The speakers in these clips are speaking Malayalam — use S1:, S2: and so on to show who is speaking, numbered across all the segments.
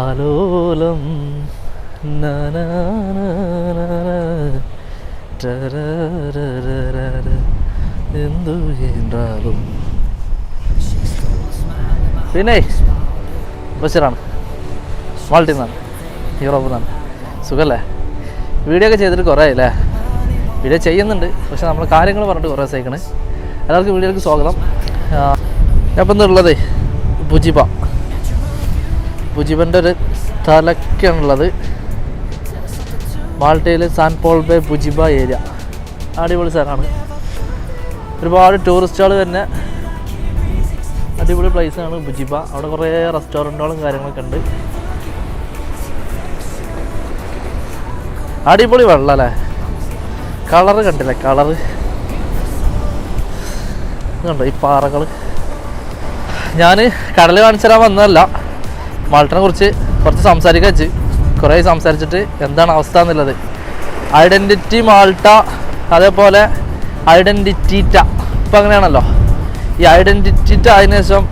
S1: ആലോലം എന്തു ചെയ്യണ്ടാകും പിന്നെ ബഷീറാണ് മാൾട്ടിൽ നിന്നാണ്. യൂറോപ്പിൽ നിന്നാണ്. സുഖമല്ലേ വീഡിയോ ഒക്കെ ചെയ്തിട്ട് കുറേ ആയില്ലേ? വീഡിയോ ചെയ്യുന്നുണ്ട്. പക്ഷെ നമ്മൾ കാര്യങ്ങൾ പറഞ്ഞിട്ട് കുറേ സഹിക്കണേ എല്ലാവർക്കും വീഡിയോയിലേക്ക് സ്വാഗതം. ഞാൻ ഇപ്പം ഉള്ളത് ബുജിബന്റെ ഒരു സ്ഥലക്കാണുള്ളത് മാൾട്ടയിൽ San Paul Bay Bugibba area. അടിപൊളി സ്ഥലമാണ്. ഒരുപാട് ടൂറിസ്റ്റുകൾ തന്നെ അടിപൊളി പ്ലേസാണ് ബുജിബ അവിടെ കുറേ റെസ്റ്റോറന്റുകളും കാര്യങ്ങളൊക്കെ ഉണ്ട്. അടിപൊളി വെള്ളം അല്ലേ കളറ് കണ്ടില്ലേ? കളറ്. കണ്ടോ ഈ പാറകൾ ഞാൻ കടൽ കാണിച്ചു തരാൻ വന്നതല്ല. മാൾട്ടിനെ കുറിച്ച് കുറച്ച് സംസാരിക്കുക വെച്ച്. കുറേ സംസാരിച്ചിട്ട് എന്താണ് അവസ്ഥ എന്നുള്ളത്. ഐഡന്റിറ്റി മാൾട്ട അതേപോലെ ഐഡന്റിറ്റീറ്റ ഇപ്പം അങ്ങനെയാണല്ലോ. ഈ ഐഡന്റിറ്റീറ്റ അതിന് ശേഷം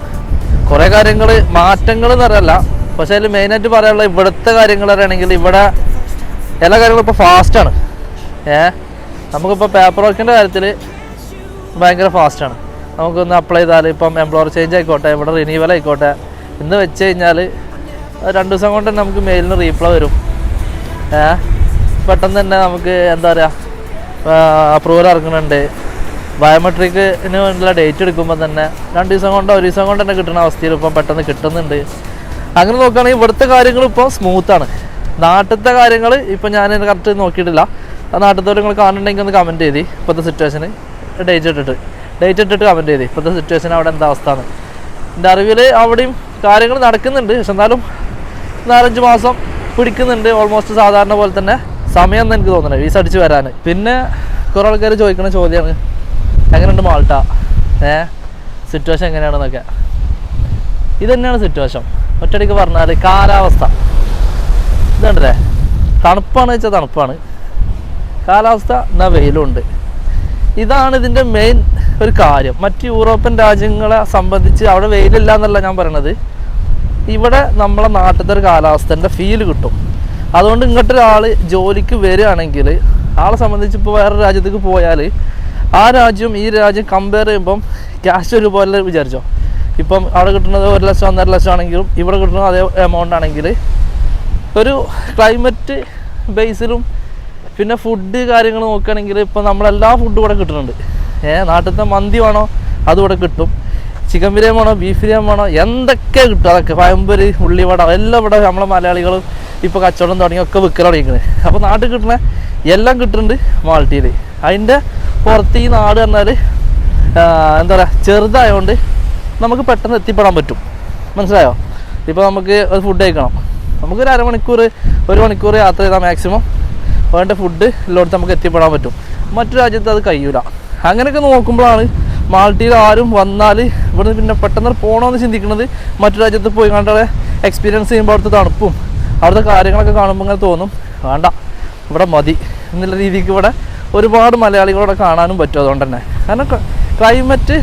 S1: കുറേ കാര്യങ്ങൾ മാറ്റങ്ങൾ എന്ന് പറയല്ല പക്ഷേ അതിൽ മെയിനായിട്ട് പറയാനുള്ള ഇവിടുത്തെ കാര്യങ്ങൾ പറയുകയാണെങ്കിൽ ഇവിടെ എല്ലാ കാര്യങ്ങളും ഇപ്പോൾ ഫാസ്റ്റാണ് ഏ? നമുക്കിപ്പോൾ പേപ്പർ വർക്കിന്റെ കാര്യത്തിൽ ഭയങ്കര ഫാസ്റ്റാണ് നമുക്കൊന്ന് അപ്ലൈ ചെയ്താൽ ഇപ്പം എംപ്ലോയർ ചേഞ്ച് ആയിക്കോട്ടെ ഇവിടെ റിന്യൂവൽ ആയിക്കോട്ടെ. ഇന്ന് വെച്ച് കഴിഞ്ഞാൽ രണ്ട് ദിവസം കൊണ്ട് തന്നെ നമുക്ക് മെയിലിന് റീപ്ലൈ വരും. പെട്ടെന്ന് തന്നെ നമുക്ക് എന്താ പറയുക അപ്രൂവൽ ഇറങ്ങുന്നുണ്ട്. ബയോമെട്രിക്കിന് വേണ്ടിയുള്ള ഡേറ്റ് എടുക്കുമ്പോൾ തന്നെ രണ്ട് ദിവസം കൊണ്ടോ ഒരു ദിവസം കൊണ്ട് തന്നെ കിട്ടുന്ന അവസ്ഥയിൽ ഇപ്പം പെട്ടെന്ന് കിട്ടുന്നുണ്ട്. അങ്ങനെ നോക്കുകയാണെങ്കിൽ ഇവിടുത്തെ കാര്യങ്ങൾ ഇപ്പോൾ സ്മൂത്താണ് നാട്ടിലത്തെ കാര്യങ്ങൾ ഇപ്പം ഞാൻ കറക്റ്റ് നോക്കിയിട്ടില്ല. നാട്ടിലത്തെ നിങ്ങൾ കാണുന്നുണ്ടെങ്കിൽ ഒന്ന് കമന്റ് ചെയ്തി ഇപ്പോഴത്തെ സിറ്റുവേഷന് ഡേറ്റ് ഇട്ടിട്ട്. ഡേറ്റ് ഇട്ടിട്ട് കമന്റ് ചെയ്തി ഇപ്പോഴത്തെ സിറ്റുവേഷൻ അവിടെ എന്താ അവസ്ഥ എന്റെ അറിവിൽ അവിടെയും കാര്യങ്ങൾ നടക്കുന്നുണ്ട്. പക്ഷെ എന്നാലും നാലഞ്ച് മാസം പിടിക്കുന്നുണ്ട്. ഓൾമോസ്റ്റ് സാധാരണ പോലെ തന്നെ സമയം എന്ന് എനിക്ക് തോന്നുന്നത് വീസ അടിച്ച് വരാൻ. പിന്നെ കുറേ ആൾക്കാർ ചോദിക്കുന്ന ചോദ്യമാണ് എങ്ങനെയുണ്ട് മാൾട്ട? ഏ? സിറ്റുവേഷൻ എങ്ങനെയാണെന്നൊക്കെ. ഇത് തന്നെയാണ് സിറ്റുവേഷൻ ഒറ്റയടിക്ക് പറഞ്ഞാൽ കാലാവസ്ഥ. ഇതുണ്ടല്ലേ? തണുപ്പാണ് വെച്ചാൽ തണുപ്പാണ്. കാലാവസ്ഥ എന്നാൽ വെയിലുണ്ട്. ഇതാണ് ഇതിന്റെ മെയിൻ ഒരു കാര്യം. മറ്റ് യൂറോപ്യൻ രാജ്യങ്ങളെ സംബന്ധിച്ച് അവിടെ വെയിലില്ല എന്നല്ല ഞാൻ പറയണത്. ഇവിടെ നമ്മളെ നാട്ടിലത്തെ ഒരു കാലാവസ്ഥേന്റെ ഫീൽ കിട്ടും. അതുകൊണ്ട് ഇങ്ങോട്ട് ഒരാൾ ജോലിക്ക് വരികയാണെങ്കിൽ ആളെ സംബന്ധിച്ച് ഇപ്പോൾ വേറെ രാജ്യത്തേക്ക് പോയാൽ ആ രാജ്യം ഈ രാജ്യം കമ്പയർ ചെയ്യുമ്പം ക്യാഷ് ഒരുപോലെ വിചാരിച്ചോ. ഇപ്പം അവിടെ കിട്ടുന്നത് ഒരു ലക്ഷം ഒന്നര ലക്ഷം ആണെങ്കിലും ഇവിടെ കിട്ടുന്നത് അതേ എമൗണ്ട് ആണെങ്കിൽ ഒരു ക്ലൈമറ്റ് ബേസിലും പിന്നെ ഫുഡ് കാര്യങ്ങൾ നോക്കുകയാണെങ്കിൽ ഇപ്പം നമ്മളെല്ലാ ഫുഡും ഇവിടെ കിട്ടുന്നുണ്ട്. ഏഹ് നാട്ടിലത്തെ മന്തി വേണോ? അതും ഇവിടെ കിട്ടും. ചിക്കൻ ബിരിയാണി വേണോ ബീഫ് ബിരിയാണി വേണോ എന്തൊക്കെ കിട്ടും അതൊക്കെ. ഉള്ളി ഉള്ളിവട എല്ലാം ഇവിടെ നമ്മളെ മലയാളികളും ഇപ്പോൾ കച്ചവടം തുടങ്ങി ഒക്കെ വിൽക്കൽ തുടങ്ങിക്കുന്നത് അപ്പോൾ നാട്ടിൽ കിട്ടുന്ന എല്ലാം കിട്ടുന്നുണ്ട് മാൾട്ടിയിൽ അതിന്റെ പുറത്ത് ഈ നാട് പറഞ്ഞാൽ എന്താ പറയുക ചെറുതായതുകൊണ്ട് നമുക്ക് പെട്ടെന്ന് എത്തിപ്പെടാൻ പറ്റും. മനസ്സിലായോ? ഇപ്പോൾ നമുക്ക് ഒരു ഫുഡ് കഴിക്കണം. നമുക്ക് ഒരു അരമണിക്കൂർ ഒരു മണിക്കൂർ യാത്ര ചെയ്താൽ മാക്സിമം വേണ്ട ഫുഡ് എല്ലായിടത്തും നമുക്ക് എത്തിപ്പെടാൻ പറ്റും. മറ്റു രാജ്യത്ത് അത് കഴിയൂല. അങ്ങനെയൊക്കെ നോക്കുമ്പോഴാണ് മാൾട്ടിയിൽ ആരും വന്നാൽ ഇവിടുന്ന് പിന്നെ പെട്ടെന്ന് പോകണമെന്ന് ചിന്തിക്കുന്നത് മറ്റു രാജ്യത്ത് പോയി കണ്ട എക്സ്പീരിയൻസ് ചെയ്യുമ്പോൾ അവിടുത്തെ തണുപ്പും അവിടുത്തെ കാര്യങ്ങളൊക്കെ കാണുമ്പോൾ ഇങ്ങനെ തോന്നും. വേണ്ട ഇവിടെ മതി എന്നുള്ള രീതിക്ക് ഇവിടെ ഒരുപാട് മലയാളികളോടെ കാണാനും പറ്റും അതുകൊണ്ട് തന്നെ. കാരണം ക്ലൈമറ്റ്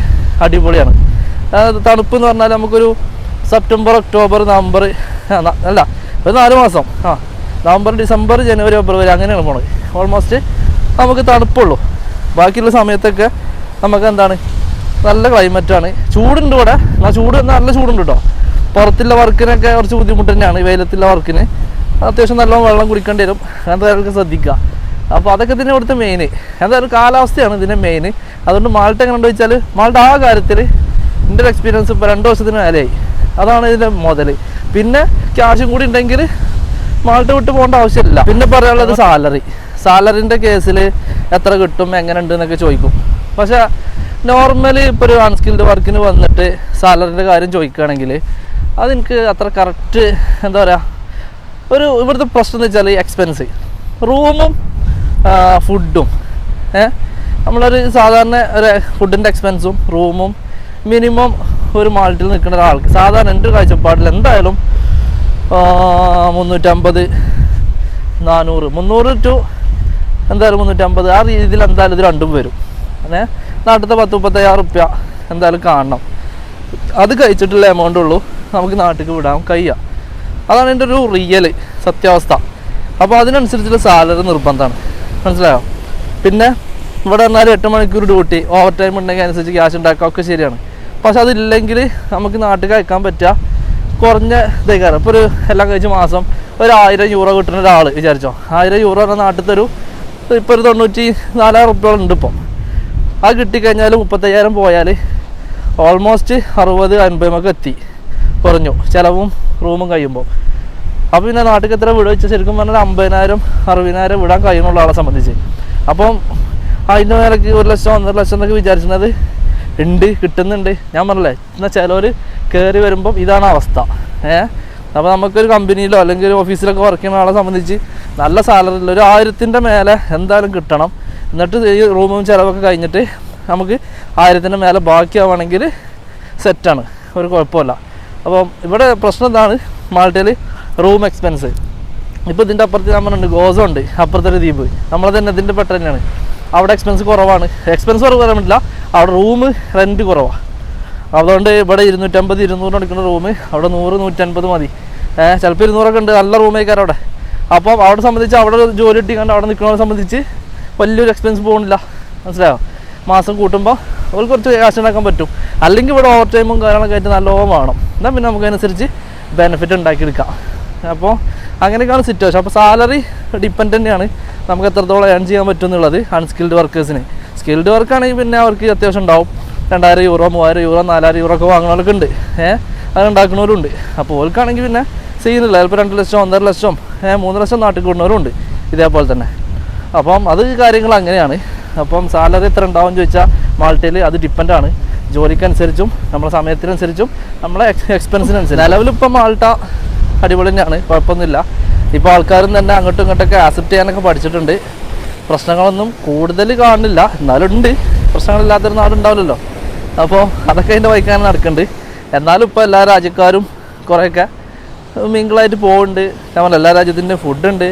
S1: അടിപൊളിയാണ്. തണുപ്പ് എന്ന് പറഞ്ഞാൽ നമുക്കൊരു സെപ്റ്റംബർ ഒക്ടോബർ നവംബർ അല്ല ഒരു നാല് മാസം. ആ നവംബർ ഡിസംബർ ജനുവരി ഫെബ്രുവരി അങ്ങനെയാണ് പോണത്. ഓൾമോസ്റ്റ് നമുക്ക് തണുപ്പുള്ളൂ. ബാക്കിയുള്ള സമയത്തൊക്കെ നമുക്ക് എന്താണ് നല്ല ക്ലൈമറ്റാണ് ചൂടുണ്ട് ഇവിടെ. എന്നാൽ ചൂട് നല്ല ചൂടുണ്ട് കേട്ടോ പുറത്തുള്ള വർക്കിനൊക്കെ കുറച്ച് ബുദ്ധിമുട്ട് തന്നെയാണ് വെയിലത്തുള്ള വർക്കിന്. അത്യാവശ്യം നല്ലോണം വെള്ളം കുടിക്കേണ്ടി വരും. അങ്ങനത്തെ ശ്രദ്ധിക്കുക. അപ്പോൾ അതൊക്കെ തന്നെ ഇവിടുത്തെ മെയിൻ എന്തായാലും കാലാവസ്ഥയാണ് ഇതിന്റെ മെയിൻ അതുകൊണ്ട് മാൾട്ട് എങ്ങനെ വെച്ചാൽ മാൾട്ട് ആ കാര്യത്തിൽ എന്റെ ഒരു എക്സ്പീരിയൻസ് ഇപ്പോൾ രണ്ട് വർഷത്തിന് മേലെയായി. അതാണ് ഇതിന്റെ മുതൽ പിന്നെ ക്യാഷും കൂടി ഉണ്ടെങ്കിൽ മാൾട്ട് വിട്ട് പോകേണ്ട ആവശ്യമില്ല. പിന്നെ പറയാനുള്ളത് സാലറി സാലറിന്റെ കേസിൽ എത്ര കിട്ടും എങ്ങനെ ഉണ്ട് എന്നൊക്കെ ചോദിക്കും. പക്ഷേ നോർമലി ഇപ്പോൾ ഒരു അൺസ്കിൽഡ് വർക്കിന് വന്നിട്ട് സാലറിന്റെ കാര്യം ചോദിക്കുകയാണെങ്കിൽ അതെനിക്ക് അത്ര കറക്റ്റ് എന്താ പറയുക ഒരു ഇവിടുത്തെ പ്രശ്നം എന്ന് വെച്ചാൽ എക്സ്പെൻസ് റൂമും ഫുഡും ഏഹ് നമ്മളൊരു സാധാരണ ഒരു ഫുഡിന്റെ എക്സ്പെൻസും റൂമും മിനിമം ഒരു മാൾട്ടിൽ നിൽക്കുന്ന ഒരാൾക്ക് സാധാരണ എന്റെ കാഴ്ചപ്പാടിൽ എന്തായാലും മുന്നൂറ്റമ്പത് നാനൂറ് മുന്നൂറ് ടു എന്തായാലും മുന്നൂറ്റമ്പത് ആ രീതിയിൽ എന്തായാലും ഇത് രണ്ടും വരും. അങ്ങനെ നാട്ടിലത്തെ പത്ത് മുപ്പത്തയ്യായിരം റുപ്യ എന്തായാലും കാണണം. അത് കഴിച്ചിട്ടുള്ള എമൗണ്ട് ഉള്ളൂ. നമുക്ക് നാട്ടിലേക്ക് വിടാൻ കഴിയുക അതാണ് എന്റെ ഒരു റിയൽ സത്യാവസ്ഥ. അപ്പോൾ അതിനനുസരിച്ചുള്ള സാലറി നിർബന്ധമാണ്. മനസ്സിലായോ? പിന്നെ ഇവിടെ പറഞ്ഞാൽ എട്ട് മണിക്കൂർ ഡ്യൂട്ടി ഓവർ ടൈം ഉണ്ടെങ്കിൽ അനുസരിച്ച് ക്യാഷ് ഉണ്ടാക്കുക ഒക്കെ ശരിയാണ്. പക്ഷെ അതില്ലെങ്കിൽ നമുക്ക് നാട്ടിൽ അയക്കാൻ പറ്റുക. കുറഞ്ഞ ഇതേക്കാരം. ഇപ്പോൾ ഒരു എല്ലാം കഴിച്ച് മാസം ഒരു ആയിരം യൂറോ കിട്ടുന്ന ഒരാൾ വിചാരിച്ചോ. ആയിരം യൂറോ പറഞ്ഞാൽ നാട്ടിൽ ഒരു ഇപ്പോൾ ഒരു തൊണ്ണൂറ്റി നാലായിരം റുപ്യകളുണ്ട് ഉണ്ട് ഇപ്പം. അത് കിട്ടിക്കഴിഞ്ഞാൽ മുപ്പത്തയ്യായിരം പോയാൽ ഓൾമോസ്റ്റ് അറുപത് അൻപതൊക്കെ എത്തി. കുറഞ്ഞു. ചിലവും റൂമും കഴിയുമ്പോൾ അപ്പോൾ പിന്നെ നാട്ടിൽ എത്ര വീട് വെച്ചാൽ ശരിക്കും പറഞ്ഞാൽ അമ്പതിനായിരം അറുപതിനായിരം വിടാൻ കഴിയുന്നുള്ള ആളെ സംബന്ധിച്ച്. അപ്പം അതിന്റെ മേലേക്ക് ഒരു ലക്ഷം ഒന്നര ലക്ഷം എന്നൊക്കെ വിചാരിക്കുന്നത് ഉണ്ട് കിട്ടുന്നുണ്ട്. ഞാൻ പറഞ്ഞല്ലേ എന്നാൽ ചിലവർ കയറി വരുമ്പം ഇതാണ് അവസ്ഥ. ഏഹ് അപ്പോൾ നമുക്കൊരു കമ്പനിയിലോ അല്ലെങ്കിൽ ഒരു ഓഫീസിലൊക്കെ വർക്ക് ചെയ്യുന്ന ആളെ സംബന്ധിച്ച് നല്ല സാലറിയിൽ ഒരു ആയിരത്തിന്റെ മേലെ എന്തായാലും കിട്ടണം. എന്നിട്ട് ഈ റൂമും ചിലവൊക്കെ കഴിഞ്ഞിട്ട് നമുക്ക് ആയിരത്തിന്റെ മേലെ ബാക്കിയാവുകയാണെങ്കിൽ സെറ്റാണ് ഒരു കുഴപ്പമില്ല. അപ്പം ഇവിടെ പ്രശ്നം എന്താണ്? മാൾട്ടയിൽ റൂം എക്സ്പെൻസ് ഇപ്പോൾ ഇതിന്റെ അപ്പുറത്ത് പറഞ്ഞിട്ടുണ്ട് ഗോസോ ഉണ്ട്. അപ്പുറത്തൊരു ദ്വീപ്. നമ്മളെ തന്നെ ഇതിന്റെ പെട്ട തന്നെയാണ്. അവിടെ എക്സ്പെൻസ് കുറവാണ്. എക്സ്പെൻസ് കുറവ് പറയാൻ അവിടെ റൂം റെന്റ് കുറവാണ് അതുകൊണ്ട് ഇവിടെ ഇരുന്നൂറ്റമ്പത് ഇരുന്നൂറ് എടുക്കുന്ന റൂം അവിടെ നൂറ് നൂറ്റൻപത് മതി. ചിലപ്പോൾ ഇരുന്നൂറൊക്കെ ഉണ്ട്. നല്ല റൂമേക്കാരവിടെ അപ്പം അവിടെ സംബന്ധിച്ച് അവിടെ ജോലി ഇട്ടിക്കാണ്ട് അവിടെ നിൽക്കുന്നവരെ സംബന്ധിച്ച് വലിയൊരു എക്സ്പെൻസ് പോകുന്നില്ല. മനസ്സിലായോ? മാസം കൂട്ടുമ്പോൾ അവർക്ക് കുറച്ച് കാശ് ഉണ്ടാക്കാൻ പറ്റും. അല്ലെങ്കിൽ ഇവിടെ ഓവർ ടൈമും കാര്യങ്ങളൊക്കെ ആയിട്ട് നല്ലോണം വേണം. എന്നാൽ പിന്നെ നമുക്കനുസരിച്ച് ബെനിഫിറ്റ് ഉണ്ടാക്കിയെടുക്കാം. അപ്പോൾ അങ്ങനെയൊക്കെയാണ് സിറ്റുവേഷൻ അപ്പോൾ സാലറി ഡിപ്പെൻഡ് തന്നെയാണ് നമുക്ക് എത്രത്തോളം ഏൺ ചെയ്യാൻ പറ്റും എന്നുള്ളത് അൺസ്കിൽഡ് വർക്കേഴ്സിന് സ്കിൽഡ് വർക്കാണെങ്കിൽ പിന്നെ അവർക്ക് അത്യാവശ്യം ഉണ്ടാവും. രണ്ടായിരം യൂറോ മൂവായിരം യൂറോ നാലായിരം യൂറോ ഒക്കെ വാങ്ങുന്നവരൊക്കെ ഉണ്ട്. ഏഹ് അത് ഉണ്ടാക്കുന്നവരുണ്ട്. അപ്പോൾ ഓർക്കാണെങ്കിൽ പിന്നെ ചെയ്യുന്നില്ല. ചിലപ്പോൾ രണ്ട് ലക്ഷം ഒന്നര ലക്ഷം മൂന്ന് ലക്ഷം നാട്ടിൽ കൂടുന്നവരുണ്ട്. ഇതേപോലെ തന്നെ. അപ്പം അത് കാര്യങ്ങൾ അങ്ങനെയാണ്. അപ്പം സാലറി എത്ര ഉണ്ടാവും ചോദിച്ചാൽ മാൾട്ടയിൽ അത് ഡിപ്പെൻഡാണ് ജോലിക്കനുസരിച്ചും നമ്മളെ സമയത്തിനനുസരിച്ചും നമ്മളെ എക്സ്പെൻസിനനുസരിച്ച് നിലവിലിപ്പം മാൾട്ട അടിപൊളി തന്നെയാണ് കുഴപ്പമൊന്നുമില്ല. ഇപ്പോൾ ആൾക്കാരും തന്നെ അങ്ങോട്ടും ഇങ്ങോട്ടൊക്കെ ആക്സെപ്റ്റ് ചെയ്യാനൊക്കെ പഠിച്ചിട്ടുണ്ട്. പ്രശ്നങ്ങളൊന്നും കൂടുതൽ കാണുന്നില്ല. എന്നാലും ഉണ്ട്. പ്രശ്നങ്ങളില്ലാത്തൊരു നാടുണ്ടാവില്ലല്ലോ അപ്പോൾ അതൊക്കെ അതിന്റെ വൈക്കാൻ നടക്കുന്നുണ്ട്. എന്നാലും ഇപ്പോൾ എല്ലാ രാജ്യക്കാരും കുറേയൊക്കെ മിങ്കിളായിട്ട് പോകുന്നുണ്ട് നമ്മൾ എല്ലാ രാജ്യത്തിന്റെയും ഫുഡുണ്ട്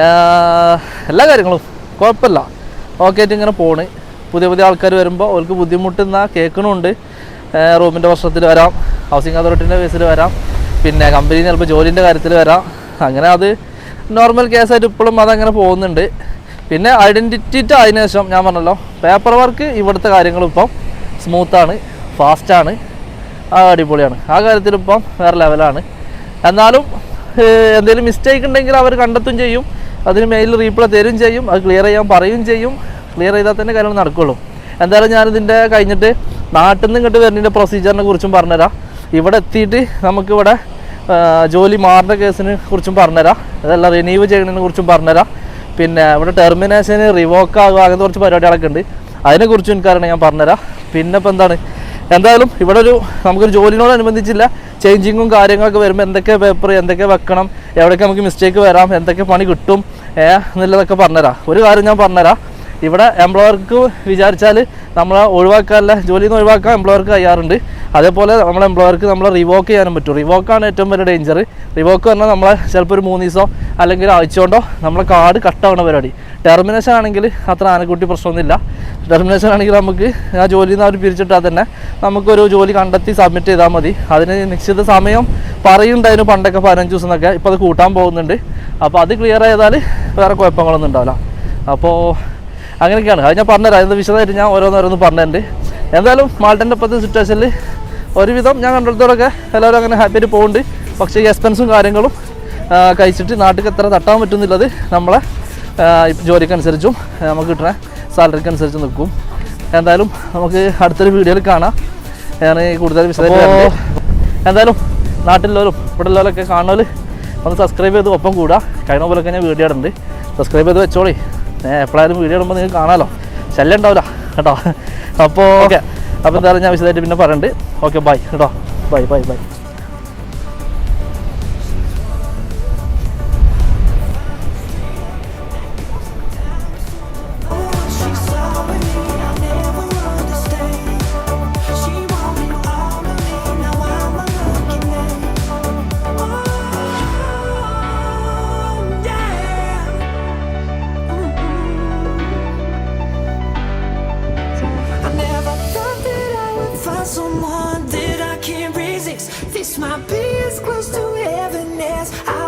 S1: എല്ലാ കാര്യങ്ങളും കുഴപ്പമില്ല. ഓക്കെ ആയിട്ട് ഇങ്ങനെ പോണ്. പുതിയ പുതിയ ആൾക്കാർ വരുമ്പോൾ അവർക്ക് ബുദ്ധിമുട്ടുന്ന കേൾക്കണമുണ്ട് റൂമിന്റെ പ്രശ്നത്തിൽ വരാം. ഹൗസിംഗ് അതോറിറ്റിന്റെ കേസിൽ വരാം. പിന്നെ കമ്പനി ചിലപ്പോൾ ജോലിന്റെ കാര്യത്തിൽ വരാം. അങ്ങനെ അത് നോർമൽ കേസായിട്ട് ഇപ്പോഴും അതങ്ങനെ പോകുന്നുണ്ട്. പിന്നെ ഐഡന്റിറ്റി അതിന് ശേഷം ഞാൻ പറഞ്ഞല്ലോ പേപ്പർ വർക്ക് ഇവിടുത്തെ കാര്യങ്ങൾ ഇപ്പം സ്മൂത്താണ് ഫാസ്റ്റാണ് അടിപൊളിയാണ്. ആ കാര്യത്തിൽ ഇപ്പം വേറെ ലെവലാണ് എന്നാലും എന്തെങ്കിലും മിസ്റ്റേക്ക് ഉണ്ടെങ്കിൽ അവർ കണ്ടെത്തും ചെയ്യും. അതിന് മെയിൽ റീപ്ലൈ തരും ചെയ്യും അത് ക്ലിയർ ചെയ്യാൻ പറയും ചെയ്യും. ക്ലിയർ ചെയ്താൽ തന്നെ കാര്യങ്ങൾ നടക്കുള്ളൂ. എന്തായാലും ഞാനിതിന്റെ കഴിഞ്ഞിട്ട് നാട്ടിൽ നിന്ന് ഇങ്ങോട്ട് വരുന്നതിന്റെ പ്രൊസീജിയറിനെ കുറിച്ചും പറഞ്ഞുതരാം. ഇവിടെ എത്തിയിട്ട് നമുക്കിവിടെ ജോലി മാറുന്ന കേസിനെ കുറിച്ചും പറഞ്ഞുതരാം. അതല്ല റിന്യൂവ് ചെയ്യുന്നതിനെ കുറിച്ചും പറഞ്ഞുതരാം. പിന്നെ ഇവിടെ ടെർമിനേഷന് റിവോക്ക് ആകുക അങ്ങനത്തെ കുറച്ച് പരിപാടികളൊക്കെ ഉണ്ട്. അതിനെക്കുറിച്ചും എനിക്കറിയണം ഞാൻ പറഞ്ഞുതരാം. പിന്നെ ഇപ്പോൾ എന്താണ്? എന്തായാലും ഇവിടെ ഒരു നമുക്കൊരു ജോലിനോടനുബന്ധിച്ചില്ല ചേഞ്ചിങ്ങും കാര്യങ്ങളൊക്കെ വരുമ്പോൾ എന്തൊക്കെ പേപ്പർ എന്തൊക്കെ വെക്കണം എവിടെയൊക്കെ നമുക്ക് മിസ്റ്റേക്ക് വരാം എന്തൊക്കെ പണി കിട്ടും എന്നുള്ളതൊക്കെ പറഞ്ഞുതരാം. ഒരു കാര്യം ഞാൻ പറഞ്ഞുതരാം. ഇവിടെ എംപ്ലോയർക്ക് വിചാരിച്ചാൽ നമ്മളെ ഒഴിവാക്കാനുള്ള ജോലിയിൽ നിന്ന് ഒഴിവാക്കാൻ എംപ്ലോയർക്ക് കഴിയാറുണ്ട്. അതേപോലെ നമ്മളെ എംപ്ലോയർക്ക് നമ്മൾ റിവോക്ക് ചെയ്യാനും പറ്റും. റിവോക്കാണ് ഏറ്റവും വലിയ ഡേഞ്ചർ റിവോക്ക് പറഞ്ഞാൽ നമ്മളെ ചിലപ്പോൾ ഒരു മൂന്ന് ദിവസം അല്ലെങ്കിൽ ആഴ്ച കൊണ്ടോ നമ്മളെ കാർഡ് കട്ടാവുന്ന പരിപാടി. ടെർമിനേഷൻ ആണെങ്കിൽ അത്ര ആനക്കുട്ടി പ്രശ്നമൊന്നുമില്ല. ടെർമിനേഷൻ ആണെങ്കിൽ നമുക്ക് ആ ജോലിയിൽ നിന്ന് അവർ പിരിച്ചിട്ടാൽ തന്നെ നമുക്കൊരു ജോലി കണ്ടെത്തി സബ്മിറ്റ് ചെയ്താൽ മതി. അതിന് നിശ്ചിത സമയം പറയുന്നുണ്ടായിരുന്നു പണ്ടൊക്കെ പതിനഞ്ച് ദിവസം എന്നൊക്കെ ഇപ്പോൾ അത് കൂട്ടാൻ പോകുന്നുണ്ട്. അപ്പോൾ അത് ക്ലിയർ ചെയ്താൽ വേറെ കുഴപ്പങ്ങളൊന്നും ഉണ്ടാവില്ല. അപ്പോൾ അങ്ങനെയൊക്കെയാണ്. അത് ഞാൻ പറഞ്ഞുതരാം. അതിന്റെ വിശദമായിട്ട് ഞാൻ ഓരോന്നോരോന്ന് പറഞ്ഞിട്ടുണ്ട്. എന്തായാലും മാൾട്ടന്റെ ഇപ്പോഴത്തെ സിറ്റുവേഷനിൽ ഒരുവിധം ഞാൻ കണ്ടിടത്തോടൊക്കെ എല്ലാവരും അങ്ങനെ ഹാപ്പിയായിട്ട് പോകുന്നുണ്ട് പക്ഷേ എക്സ്പെൻസും കാര്യങ്ങളും കഴിച്ചിട്ട് നാട്ടിൽ എത്ര തട്ടാൻ പറ്റുന്നില്ലത് നമ്മളെ ജോലിക്കനുസരിച്ചും നമുക്ക് കിട്ടുന്ന സാലറിക്ക് അനുസരിച്ച് നിൽക്കും. എന്തായാലും നമുക്ക് അടുത്തൊരു വീഡിയോയിൽ കാണാം. ഞാൻ കൂടുതൽ വിശദമായിട്ട് എന്തായാലും നാട്ടിലുള്ളവരും ഇവിടെ ഉള്ളവരൊക്കെ കാണുന്നവർ ഒന്ന് സബ്സ്ക്രൈബ് ചെയ്ത് ഒപ്പം കൂടാ. കഴിഞ്ഞ പോലൊക്കെ ഞാൻ വീഡിയോ ഇടുന്നുണ്ട്. സബ്സ്ക്രൈബ് ചെയ്ത് വെച്ചോളി. എപ്പോഴായാലും വീഡിയോ ഇടുമ്പോൾ നിങ്ങൾക്ക് കാണാമല്ലോ ശല്യം ഉണ്ടാവില്ല കേട്ടോ. അപ്പോൾ ഓക്കെ അപ്പോൾ എന്തായാലും ഞാൻ വിശദമായിട്ട് പിന്നെ പറയുന്നുണ്ട് ഓക്കെ ബൈ കേട്ടോ. Bye bye bye This might be as close to heaven as I